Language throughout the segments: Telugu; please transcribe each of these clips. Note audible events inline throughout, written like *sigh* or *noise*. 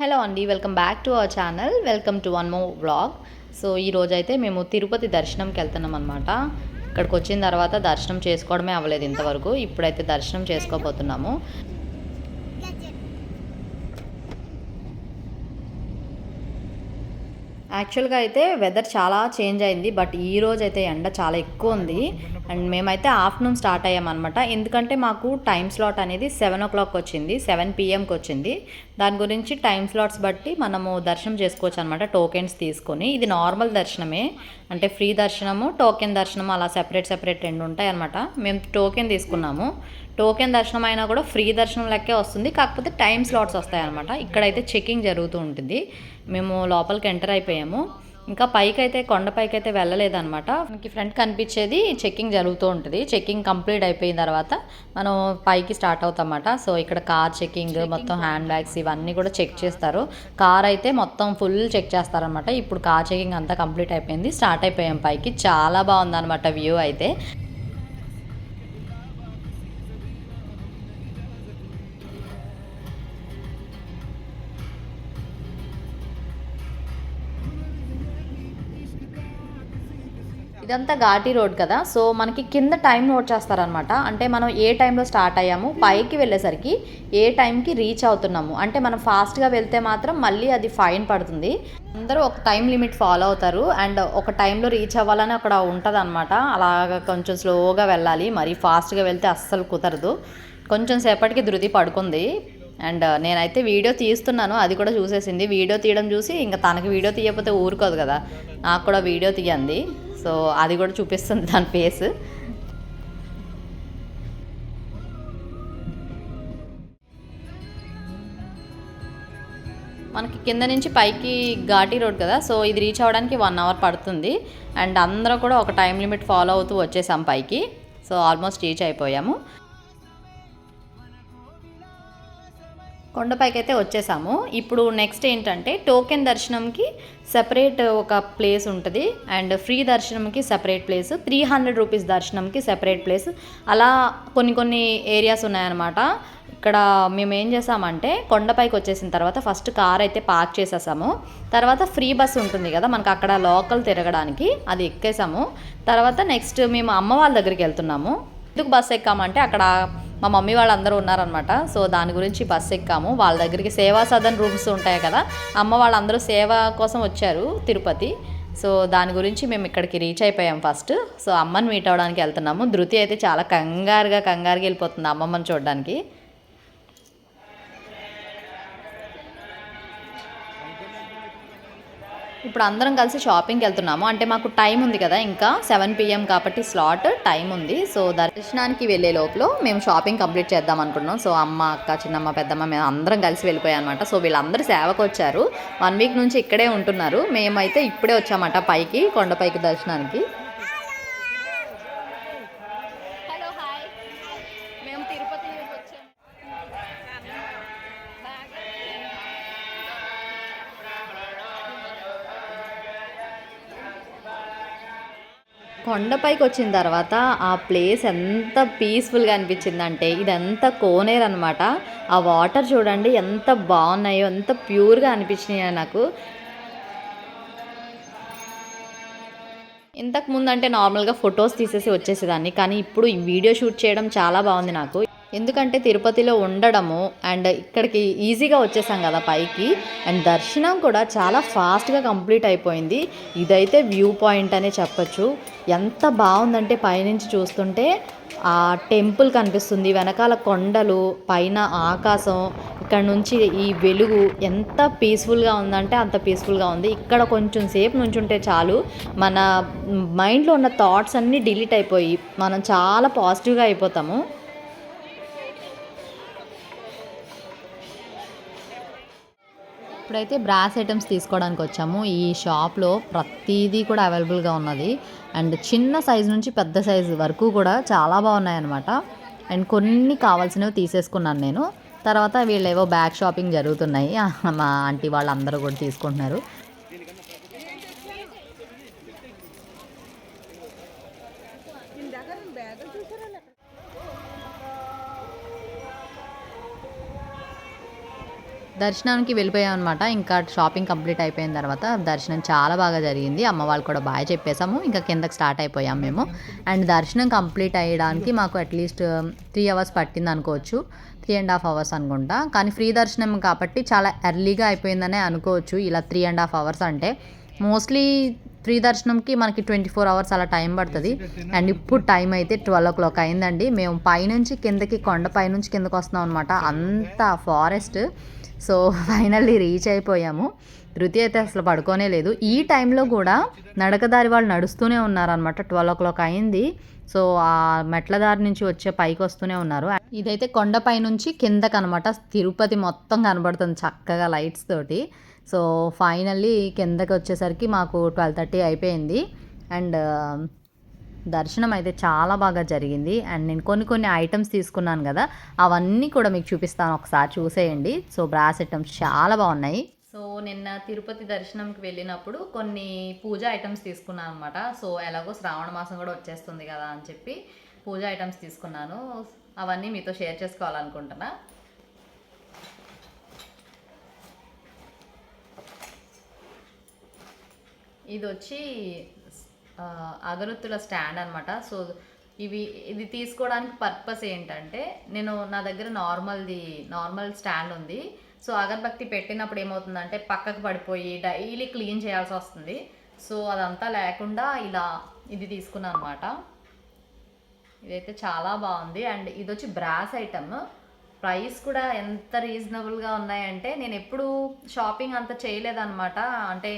హలో అండి welcome back to our channel welcome to one more vlog so ఈ రోజైతే మేము తిరుపతి దర్శనంకి వెళ్తున్నాం అనమాట ఇక్కడికి వచ్చిన తర్వాత దర్శనం చేసుకోవడమే అవ్వలేదు ఇంతవరకు. ఇప్పుడైతే దర్శనం చేసుకోబోతున్నాము. యాక్చువల్గా అయితే వెదర్ చాలా చేంజ్ అయింది బట్ ఈ రోజు అయితే ఎండ చాలా ఎక్కువ ఉంది. అండ్ మేమైతే ఆఫ్టర్నూన్ స్టార్ట్ అయ్యామన్నమాట ఎందుకంటే మాకు టైం స్లాట్ అనేది సెవెన్ ఓ క్లాక్ వచ్చింది సెవెన్ పిఎంకి వచ్చింది. దాని గురించి టైం స్లాట్స్ బట్టి మనము దర్శనం చేసుకోవచ్చు అనమాట టోకెన్స్ తీసుకొని. ఇది నార్మల్ దర్శనమే. అంటే ఫ్రీ దర్శనము టోకెన్ దర్శనం అలా సెపరేట్ సెపరేట్ రెండు ఉంటాయి అనమాట మేము టోకెన్ తీసుకున్నాము. టోకెన్ దర్శనం అయినా కూడా ఫ్రీ దర్శనం లెక్కే వస్తుంది. కాకపోతే టైం స్లాట్స్ వస్తాయి అనమాట ఇక్కడైతే చెకింగ్ జరుగుతూ ఉంటుంది. మేము లోపలికి ఎంటర్ అయిపోయాము. ఇంకా పైకి అయితే కొండపైకి అయితే వెళ్ళలేదన్నమాట. మనకి ఫ్రంట్ కనిపించేది చెకింగ్ జరుగుతూ ఉంటుంది. చెకింగ్ కంప్లీట్ అయిపోయిన తర్వాత మనం పైకి స్టార్ట్ అవుతామన్నమాట. సో ఇక్కడ కార్ చెకింగ్ మొత్తం హ్యాండ్ బ్యాగ్స్ ఇవన్నీ కూడా చెక్ చేస్తారు. కార్ అయితే మొత్తం ఫుల్ చెక్ చేస్తారనమాట ఇప్పుడు కార్ చెకింగ్ అంతా కంప్లీట్ అయిపోయింది. స్టార్ట్ అయిపోయాం పైకి. చాలా బాగుందన్నమాట వ్యూ అయితే. ఇదంతా ఘాటీ రోడ్ కదా. సో మనకి కింద టైం నోట్ చేస్తారనమాట అంటే మనం ఏ టైంలో స్టార్ట్ అయ్యాము పైకి వెళ్ళేసరికి ఏ టైంకి రీచ్ అవుతున్నాము. అంటే మనం ఫాస్ట్గా వెళ్తే మాత్రం మళ్ళీ అది ఫైన్ పడుతుంది. అందరూ ఒక టైం లిమిట్ ఫాలో అవుతారు. అండ్ ఒక టైంలో రీచ్ అవ్వాలని అక్కడ ఉంటుంది అనమాట అలాగ కొంచెం స్లోగా వెళ్ళాలి. మరీ ఫాస్ట్గా వెళ్తే అస్సలు కుదరదు. కొంచెం సేపటికి ధృతి పడుకుంది. అండ్ నేనైతే వీడియో తీస్తున్నాను. అది కూడా చూసేసింది. వీడియో తీయడం చూసి ఇంకా తనకి వీడియో తీయకపోతే ఊరుకోదు కదా. నాకు కూడా వీడియో తీయండి. సో అది కూడా చూపిస్తుంది దాని ఫేస్. మనకి కింద నుంచి పైకి ఘాటీ రోడ్ కదా సో ఇది రీచ్ అవ్వడానికి వన్ అవర్ పడుతుంది. అండ్ అందరూ కూడా ఒక టైం లిమిట్ ఫాలో అవుతూ వచ్చేసాం పైకి. సో ఆల్మోస్ట్ రీచ్ అయిపోయాము. కొండపైకి అయితే వచ్చేసాము. ఇప్పుడు నెక్స్ట్ ఏంటంటే టోకెన్ దర్శనంకి సెపరేట్ ఒక ప్లేస్ ఉంటుంది. అండ్ ఫ్రీ దర్శనంకి separate place three hundred rupees దర్శనంకి సెపరేట్ ప్లేస్ అలా కొన్ని కొన్ని ఏరియాస్ ఉన్నాయన్నమాట. ఇక్కడ మేము ఏం చేసామంటే కొండపైకి వచ్చేసిన తర్వాత ఫస్ట్ కార్ అయితే పార్క్ చేసేసాము. తర్వాత ఫ్రీ బస్ ఉంటుంది కదా మనకు అక్కడ లోకల్ తిరగడానికి అది ఎక్కేసాము. తర్వాత నెక్స్ట్ మేము అమ్మ వాళ్ళ దగ్గరికి వెళ్తున్నాము. ఎందుకు బస్ ఎక్కామంటే అక్కడ మా మమ్మీ వాళ్ళందరూ ఉన్నారనమాట సో దాని గురించి బస్సు ఎక్కాము. వాళ్ళ దగ్గరికి సేవా సదన్ రూమ్స్ ఉంటాయి కదా అమ్మ వాళ్ళందరూ సేవ కోసం వచ్చారు తిరుపతి. సో దాని గురించి మేము ఇక్కడికి రీచ్ అయిపోయాం ఫస్ట్ సో అమ్మని మీట్ అవ్వడానికి వెళ్తున్నాము. ధృతి అయితే చాలా కంగారుగా కంగారుగా వెళ్ళిపోతుంది అమ్మమ్మని చూడడానికి. ఇప్పుడు అందరం కలిసి షాపింగ్కి వెళ్తున్నాము. అంటే మాకు టైం ఉంది కదా ఇంకా సెవెన్ పిఎం కాబట్టి స్లాట్ టైం ఉంది. సో దర్శనానికి వెళ్ళే లోపల మేము షాపింగ్ కంప్లీట్ చేద్దాం అనుకున్నాం. సో అమ్మ అక్క చిన్నమ్మ పెద్దమ్మ మేము అందరం కలిసి వెళ్ళిపోయాం అనమాట సో వీళ్ళందరూ సేవకు వచ్చారు. వన్ వీక్ నుంచి ఇక్కడే ఉంటున్నారు. మేమైతే ఇప్పుడే వచ్చామట పైకి కొండపైకి దర్శనానికి. కొండపైకి వచ్చిన తర్వాత ఆ ప్లేస్ ఎంత పీస్ఫుల్గా అనిపించిందంటే ఇదంతా కోనేరు అనమాట ఆ వాటర్ చూడండి ఎంత బాగున్నాయో ఎంత ప్యూర్గా అనిపించినాయో నాకు. ఇంతకు ముందు అంటే నార్మల్గా ఫొటోస్ తీసేసి వచ్చేసేదాన్ని కానీ ఇప్పుడు ఈ వీడియో షూట్ చేయడం చాలా బాగుంది నాకు. ఎందుకంటే తిరుపతిలో ఉండడము అండ్ ఇక్కడికి ఈజీగా వచ్చేసాం కదా పైకి. అండ్ దర్శనం కూడా చాలా ఫాస్ట్గా కంప్లీట్ అయిపోయింది. ఇదైతే వ్యూ పాయింట్ అనే చెప్పచ్చు. ఎంత బాగుందంటే పైనుంచి చూస్తుంటే ఆ టెంపుల్ కనిపిస్తుంది. వెనకాల కొండలు పైన ఆకాశం ఇక్కడ నుంచి ఈ వెలుగు ఎంత పీస్ఫుల్గా ఉందంటే అంత పీస్ఫుల్గా ఉంది. ఇక్కడ కొంచెం సేపు నుంచుంటే చాలు. మన మైండ్లో ఉన్న థాట్స్ అన్నీ డిలీట్ అయిపోయి మనం చాలా పాజిటివ్గా అయిపోతాము. ఇప్పుడైతే బ్రాస్ ఐటమ్స్ తీసుకోవడానికి వచ్చాము ఈ షాప్లో ప్రతిదీ కూడా అవైలబుల్గా ఉన్నది. అండ్ చిన్న సైజు నుంచి పెద్ద సైజు వరకు కూడా చాలా బాగున్నాయి అనమాట అండ్ కొన్ని కావాల్సినవి తీసేసుకున్నాను నేను. తర్వాత వీళ్ళేవో బ్యాగ్ షాపింగ్ జరుగుతున్నాయి. *laughs* మా ఆంటీ వాళ్ళందరూ కూడా తీసుకుంటున్నారు. దర్శనానికి వెళ్ళిపోయాం అనమాట ఇంకా షాపింగ్ కంప్లీట్ అయిపోయిన తర్వాత దర్శనం చాలా బాగా జరిగింది. అమ్మ వాళ్ళు కూడా బాగా చెప్పేసాము ఇంకా కిందకి స్టార్ట్ అయిపోయాం మేము. అండ్ దర్శనం కంప్లీట్ అయ్యడానికి మాకు అట్లీస్ట్ త్రీ అవర్స్ పట్టింది అనుకోవచ్చు. త్రీ అండ్ హాఫ్ అవర్స్ అనుకుంటా. కానీ ఫ్రీ దర్శనం కాబట్టి చాలా ఎర్లీగా అయిపోయిందనే అనుకోవచ్చు. ఇలా త్రీ అండ్ హాఫ్ అవర్స్ అంటే మోస్ట్లీ ఫ్రీ దర్శనంకి మనకి ట్వంటీ ఫోర్ అవర్స్ అలా టైం పడుతుంది. అండ్ ఇప్పుడు టైం అయితే ట్వెల్వ్ ఓ క్లాక్ అయిందండి. మేము పైనుంచి కిందకి కొండ పైనుంచి కిందకి వస్తున్నాం అనమాట అంత ఫారెస్ట్ సో *laughs* ఫైనల్లీ రీచ్ అయిపోయాము. ధృతి అయితే అసలు పడుకోనే లేదు. ఈ టైంలో కూడా నడకదారి వాళ్ళు నడుస్తూనే ఉన్నారనమాట ట్వెల్వ్ ఓ క్లాక్ అయింది. సో ఆ మెట్ల దారి నుంచి వచ్చే పైకి వస్తూనే ఉన్నారు. ఇదైతే కొండపై నుంచి కిందకు అనమాట తిరుపతి మొత్తం కనబడుతుంది చక్కగా లైట్స్ తోటి. సో ఫైనల్లీ కిందకి వచ్చేసరికి మాకు ట్వెల్వ్ థర్టీ అయిపోయింది. అండ్ దర్శనం అయితే చాలా బాగా జరిగింది. అండ్ నేను కొన్ని కొన్ని ఐటమ్స్ తీసుకున్నాను కదా అవన్నీ కూడా మీకు చూపిస్తాను. ఒకసారి చూసేయండి. సో బ్రాస్ ఐటమ్స్ చాలా బాగున్నాయి. సో నిన్న తిరుపతి దర్శనంకి వెళ్ళినప్పుడు కొన్ని పూజ ఐటమ్స్ తీసుకున్నాను అనమాట సో ఎలాగో శ్రావణ మాసం కూడా వచ్చేస్తుంది కదా అని చెప్పి పూజ ఐటమ్స్ తీసుకున్నాను. అవన్నీ మీతో షేర్ చేసుకోవాలనుకుంటున్నా. ఇది వచ్చి అగరొత్తుల స్టాండ్ అనమాట సో ఇవి ఇది తీసుకోవడానికి పర్పస్ ఏంటంటే నేను నా దగ్గర నార్మల్ది నార్మల్ స్టాండ్ ఉంది. సో అగరబత్తి పెట్టినప్పుడు ఏమవుతుందంటే పక్కకు పడిపోయి డైలీ క్లీన్ చేయాల్సి వస్తుంది. సో అదంతా లేకుండా ఇలా ఇది తీసుకున్నాను అనమాట ఇదైతే చాలా బాగుంది. అండ్ ఇది వచ్చి బ్రాస్ ఐటమ్. ప్రైస్ కూడా ఎంత రీజనబుల్గా ఉన్నాయంటే నేను ఎప్పుడు షాపింగ్ అంత చేయలేదన్నమాట. అంటే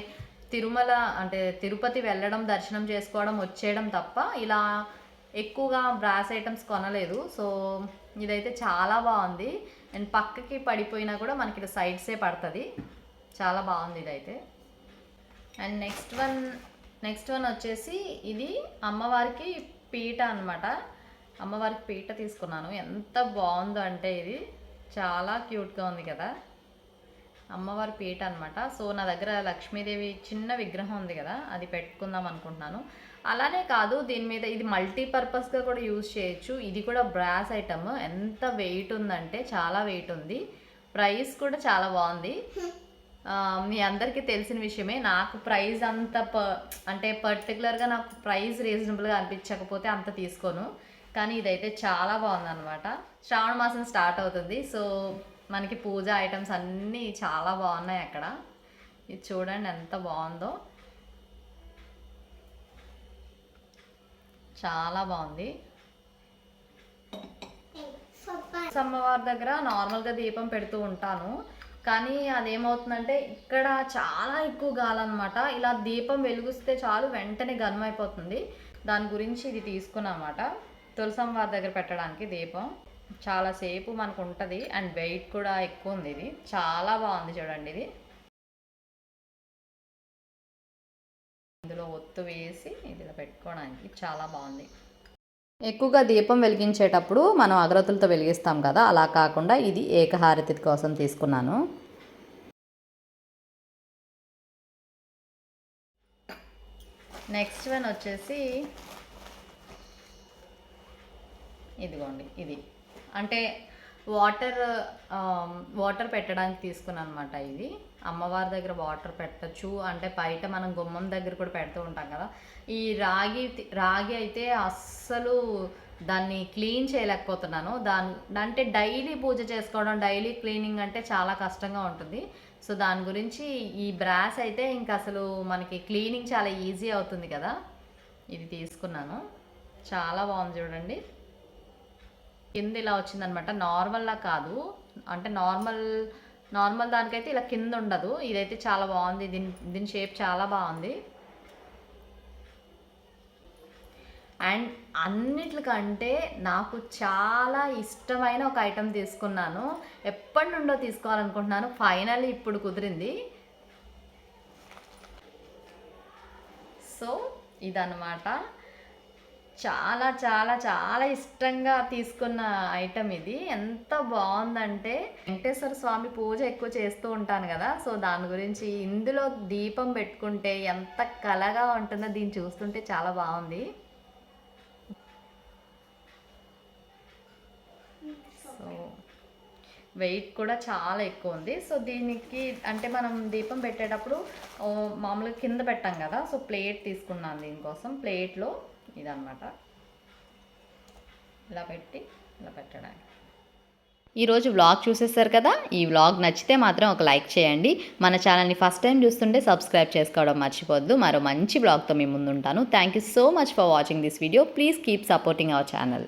తిరుమల అంటే తిరుపతి వెళ్ళడం దర్శనం చేసుకోవడం వచ్చేయడం తప్ప ఇలా ఎక్కువగా బ్రాస్ ఐటమ్స్ కొనలేదు. సో ఇదైతే చాలా బాగుంది. అండ్ పక్కకి పడిపోయినా కూడా మనకి ఇలా సైడ్సే పడుతుంది. చాలా బాగుంది ఇదైతే. And next one next one వచ్చేసి ఇది అమ్మవారికి పీట అన్నమాట. అమ్మవారికి పీట తీసుకున్నాను. ఎంత బాగుందో అంటే ఇది. చాలా క్యూట్గా ఉంది కదా. అమ్మవారి పీట అనమాట సో నా దగ్గర లక్ష్మీదేవి చిన్న విగ్రహం ఉంది కదా అది పెట్టుకుందాం అనుకుంటున్నాను. అలానే కాదు దీని మీద ఇది మల్టీపర్పస్గా కూడా యూజ్ చేయొచ్చు. ఇది కూడా బ్రాస్ ఐటమ్. ఎంత వెయిట్ ఉందంటే చాలా వెయిట్ ఉంది. ప్రైస్ కూడా చాలా బాగుంది. మీ అందరికీ తెలిసిన విషయమే. నాకు ప్రైస్ అంత ప అంటే పర్టికులర్గా నాకు ప్రైస్ రీజనబుల్గా అనిపించకపోతే అంత తీసుకోను. కానీ ఇదైతే చాలా బాగుందన్నమాట. శ్రావణ మాసం స్టార్ట్ అవుతుంది. సో మనకి పూజ ఐటమ్స్ అన్నీ చాలా బాగున్నాయి అక్కడ. ఇది చూడండి ఎంత బాగుందో. చాలా బాగుంది. అమ్మవారి దగ్గర నార్మల్గా దీపం పెడుతూ ఉంటాను. కానీ అదేమవుతుందంటే ఇక్కడ చాలా ఎక్కువ గాలన్నమాట. ఇలా దీపం వెలిగిస్తే చాలు వెంటనే గనం అయిపోతుంది దాని గురించి ఇది తీసుకున్నమాట. తులసమ్మ వారి దగ్గర పెట్టడానికి దీపం. చాలాసేపు మనకు ఉంటుంది అండ్ వెయిట్ కూడా ఎక్కువ ఉంది ఇది. చాలా బాగుంది చూడండి ఇది. ఇందులో ఒత్తు వేసి ఇదిలో పెట్టుకోవడానికి చాలా బాగుంది. ఎక్కువగా దీపం వెలిగించేటప్పుడు మనం అగరత్తులతో వెలిగిస్తాం కదా అలా కాకుండా ఇది ఏకహారతి కోసం తీసుకున్నాను. నెక్స్ట్ వన్ వచ్చేసి ఇదిగోండి ఇది. అంటే వాటర్ వాటర్ పెట్టడానికి తీసుకున్నాను అనమాట ఇది. అమ్మవారి దగ్గర వాటర్ పెట్టచ్చు. అంటే బయట మనం గుమ్మం దగ్గర కూడా పెడుతూ ఉంటాం కదా. ఈ రాగి రాగి అయితే అస్సలు దాన్ని క్లీన్ చేయలేకపోతున్నాను. దాని అంటే డైలీ పూజ చేసుకోవడం డైలీ క్లీనింగ్ అంటే చాలా కష్టంగా ఉంటుంది. సో దాని గురించి ఈ బ్రాస్ అయితే ఇంకా అసలు మనకి క్లీనింగ్ చాలా ఈజీ అవుతుంది కదా. ఇది తీసుకున్నాను. చాలా బాగుంది చూడండి. కింద ఇలా వచ్చిందనమాట. నార్మల్లా కాదు. అంటే నార్మల్ నార్మల్ దానికైతే ఇలా కింద ఉండదు. ఇదైతే చాలా బాగుంది. దీని దీని షేప్ చాలా బాగుంది. అండ్ అన్నిటికంటే నాకు చాలా ఇష్టమైన ఒక ఐటెం తీసుకున్నాను. ఎప్పటి నుండో తీసుకోవాలనుకుంటున్నాను. ఫైనల్లీ ఇప్పుడు కుదిరింది. సో ఇదన్నమాట. చాలా చాలా చాలా ఇష్టంగా తీసుకున్న ఐటమ్ ఇది. ఎంత బాగుందంటే వెంకటేశ్వర స్వామి పూజ ఎక్కువ చేస్తూ ఉంటాను కదా. సో దాని గురించి ఇందులో దీపం పెట్టుకుంటే ఎంత కలగా ఉంటుందో దీన్ని చూస్తుంటే చాలా బాగుంది. సో వెయిట్ కూడా చాలా ఎక్కువ ఉంది. సో దీనికి అంటే మనం దీపం పెట్టేటప్పుడు మామూలుగా కింద పెట్టాం కదా. సో ప్లేట్ తీసుకున్నాను దీనికోసం. ప్లేట్లో ఇదన్నమాట. ఇలా పెట్టి ఇలా పెట్టడానికి. ఈరోజు వ్లాగ్ చూసేసారు కదా? ఈ వ్లాగ్ నచ్చితే మాత్రం ఒక లైక్ చేయండి. మన ఛానల్ని ఫస్ట్ టైం చూస్తుంటే సబ్స్క్రైబ్ చేసుకోవడం మర్చిపోద్దు మరో మంచి వ్లాగ్తో మీ ముందుంటాను. Thank you so much for watching this video please keep supporting our channel